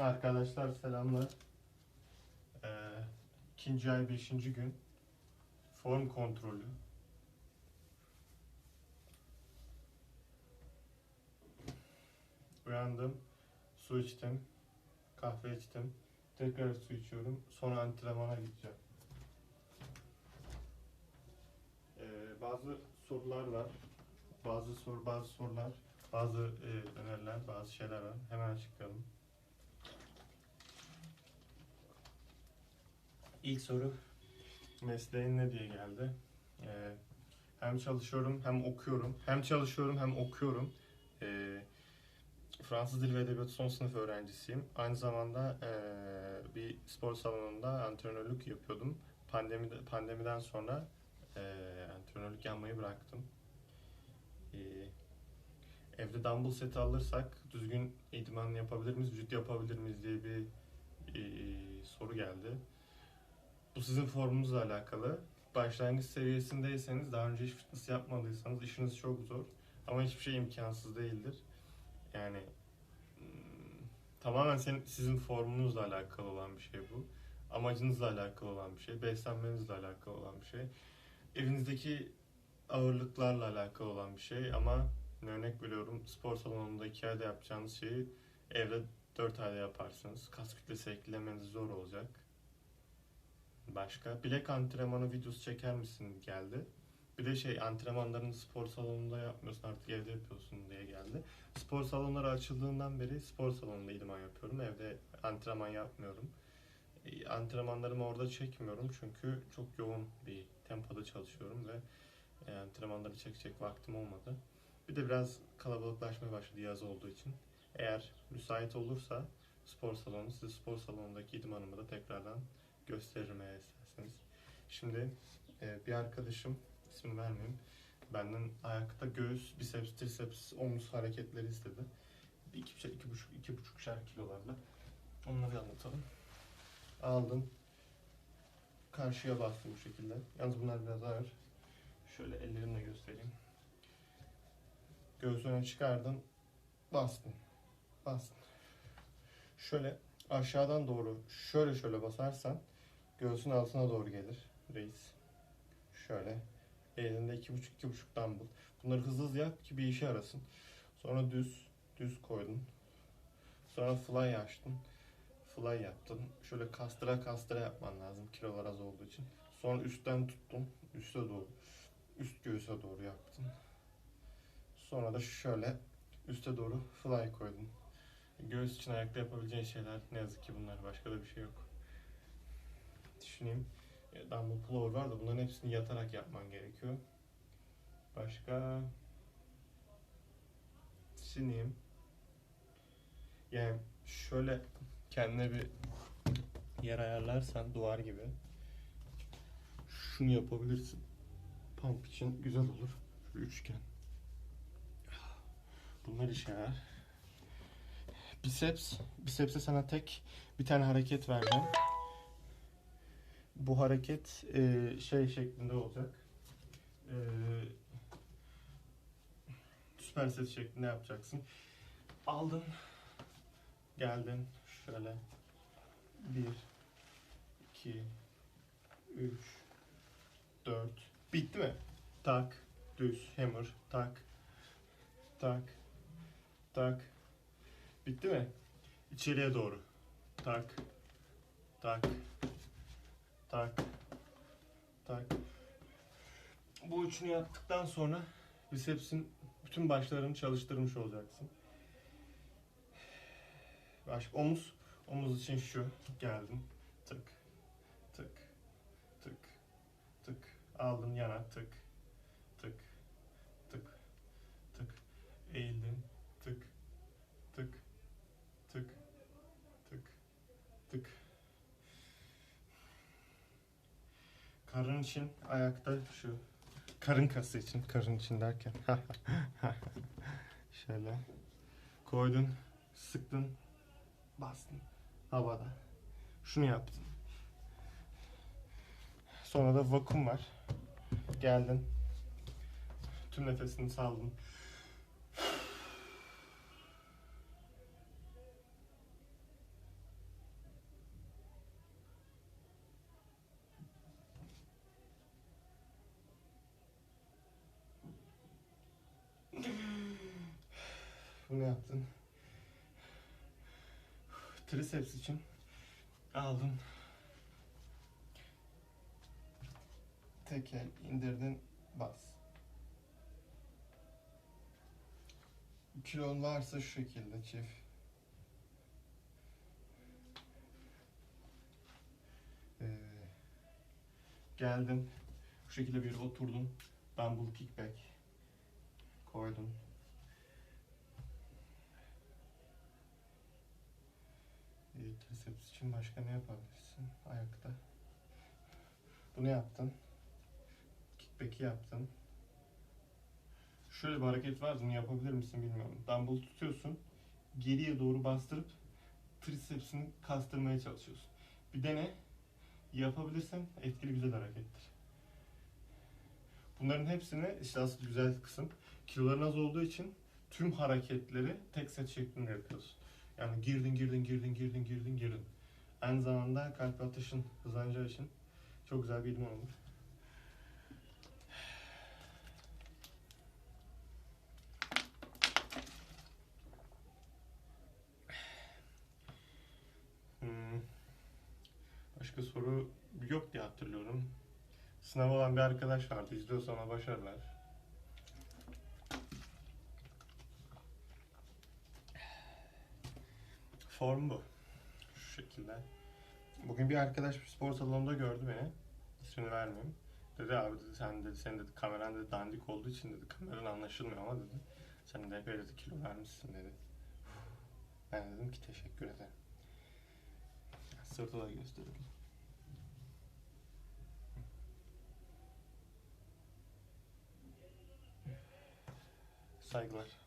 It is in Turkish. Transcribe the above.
Arkadaşlar selamlar. Ee, ikinci ay beşinci gün. Form kontrolü. Uyandım. Su içtim. Kahve içtim. Tekrar su içiyorum. Sonra antrenmana gideceğim. Ee, bazı sorular var. Bazı soru, bazı sorular, bazı e, öneriler, bazı şeyler var. Hemen açıklayalım. İlk soru mesleğin ne diye geldi. Ee, hem çalışıyorum hem okuyorum. Hem çalışıyorum hem okuyorum. Ee, Fransız Dil ve Edebiyatı son sınıf öğrencisiyim. Aynı zamanda ee, bir spor salonunda antrenörlük yapıyordum. Pandemi pandemiden sonra ee, antrenörlük yapmayı bıraktım. Ee, evde dumbbell seti alırsak düzgün idman yapabilir miyiz, vücut yapabilir miyiz diye bir ee, soru geldi. Bu sizin formunuzla alakalı. Başlangıç seviyesindeyseniz, daha önce hiç fitness yapmadıysanız işiniz çok zor. Ama hiçbir şey imkansız değildir. Yani hmm, tamamen senin, sizin formunuzla alakalı olan bir şey bu. Amacınızla alakalı olan bir şey. Beslenmenizle alakalı olan bir şey. Evinizdeki ağırlıklarla alakalı olan bir şey ama örnek veriyorum spor salonunda 2 ayda yapacağınız şeyi evde 4 ayda yaparsınız. Kas kütlesi eklemeniz zor olacak. Başka? Bilek antrenmanı videosu çeker misin geldi. Bir de şey antrenmanlarını spor salonunda yapmıyorsun artık evde yapıyorsun diye geldi. Spor salonları açıldığından beri spor salonunda idman yapıyorum. Evde antrenman yapmıyorum. E, Antrenmanlarımı orada çekmiyorum çünkü çok yoğun bir tempoda çalışıyorum ve e, antrenmanları çekecek vaktim olmadı. Bir de biraz kalabalıklaşmaya başladı yaz olduğu için. Eğer müsait olursa spor salonu, size spor salonundaki idmanımı da tekrardan gösteririm eğer isterseniz. Şimdi e, bir arkadaşım, isim vermeyeyim, benden ayakta göğüs, biceps, triceps, omuz hareketleri istedi. İki, iki, iki buçuk, iki buçuk şer kilolarla. Onları anlatalım. Aldım. Karşıya bastım bu şekilde. Yalnız bunlar biraz ağır. Şöyle ellerimle göstereyim. Göğsüne çıkardım. Bastım. Bastım. Şöyle aşağıdan doğru şöyle şöyle basarsan göğsün altına doğru gelir reis. Şöyle. Elinde iki buçuk iki buçuk dumbbell. Bunları hızlı hızlı yap ki bir işe yarasın. Sonra düz düz koydun. Sonra fly açtın. Fly yaptın. Şöyle kastıra kastıra yapman lazım kilolar az olduğu için. Sonra üstten tuttun. Üste doğru. Üst göğüse doğru yaptın. Sonra da şöyle üste doğru fly koydun. Göğüs için ayakta yapabileceğin şeyler ne yazık ki bunlar. Başka da bir şey yok. Düşüneyim. E, Dumbbell pull-over var da bunların hepsini yatarak yapman gerekiyor. Başka... Düşüneyim. Yani şöyle kendine bir yer ayarlarsan duvar gibi şunu yapabilirsin. Pump için güzel olur. Şu üçgen. Bunlar işe yarar. Biceps. Biceps'e sana tek bir tane hareket vereceğim. Bu hareket e, şey şeklinde olacak. E, süperset şeklinde yapacaksın. Aldın. Geldin. Şöyle. Bir. iki, Üç. Dört. Bitti mi? Tak. Düz. Hammer. Tak. Tak. Tak. Bitti mi? İçeriye doğru. Tak. Tak. Tak. Tak. Bu üçünü yaptıktan sonra bisepsin bütün başlarını çalıştırmış olacaksın. Başka omuz. Omuz için şu. Geldim. Tık. Tık. Tık. Tık. Aldın yana. Tık. Tık. Tık. Tık. Eğildin. Tık. Tık. Tık. Tık. Tık. Karın için ayakta şu karın kası için karın için derken. Şöyle koydun sıktın bastın havada. Şunu yaptın. Sonra da vakum var. Geldin. Tüm nefesini saldın Bunu yaptın. Triceps için aldın. Tek el indirdin bas. Kilon varsa şu şekilde çift. Ee, geldin. Bu şekilde bir oturdun. Dumbbell kickback koydun. Triceps için başka ne yapabilirsin? Ayakta. Bunu yaptın. Kickback'i yaptın. Şöyle bir hareket var, bunu yapabilir misin bilmiyorum. Dumbbell tutuyorsun, geriye doğru bastırıp tricepsini kastırmaya çalışıyorsun. Bir dene, yapabilirsen etkili güzel harekettir. Bunların hepsini işte asıl güzel kısım kiloların az olduğu için tüm hareketleri tek set şeklinde yapıyorsun. Yani girdin girdin girdin girdin girdin girdin. Aynı zamanda kalp atışın hızlanacağı için çok güzel bir idman olur. Hmm. Başka soru yok diye hatırlıyorum. Sınav olan bir arkadaş vardı. İzliyorsa ona başarılar. Form bu. Şu şekilde. Bugün bir arkadaş bir spor salonunda gördü beni. İsmini vermeyeyim. Dedi abi dedi sen dedi senin dedi kameran dedi dandik olduğu için dedi kameran anlaşılmıyor ama dedi. Sen de epey dedi kilo vermişsin dedi. Ben dedim ki teşekkür ederim. Sırtı da gösterelim. Saygılar.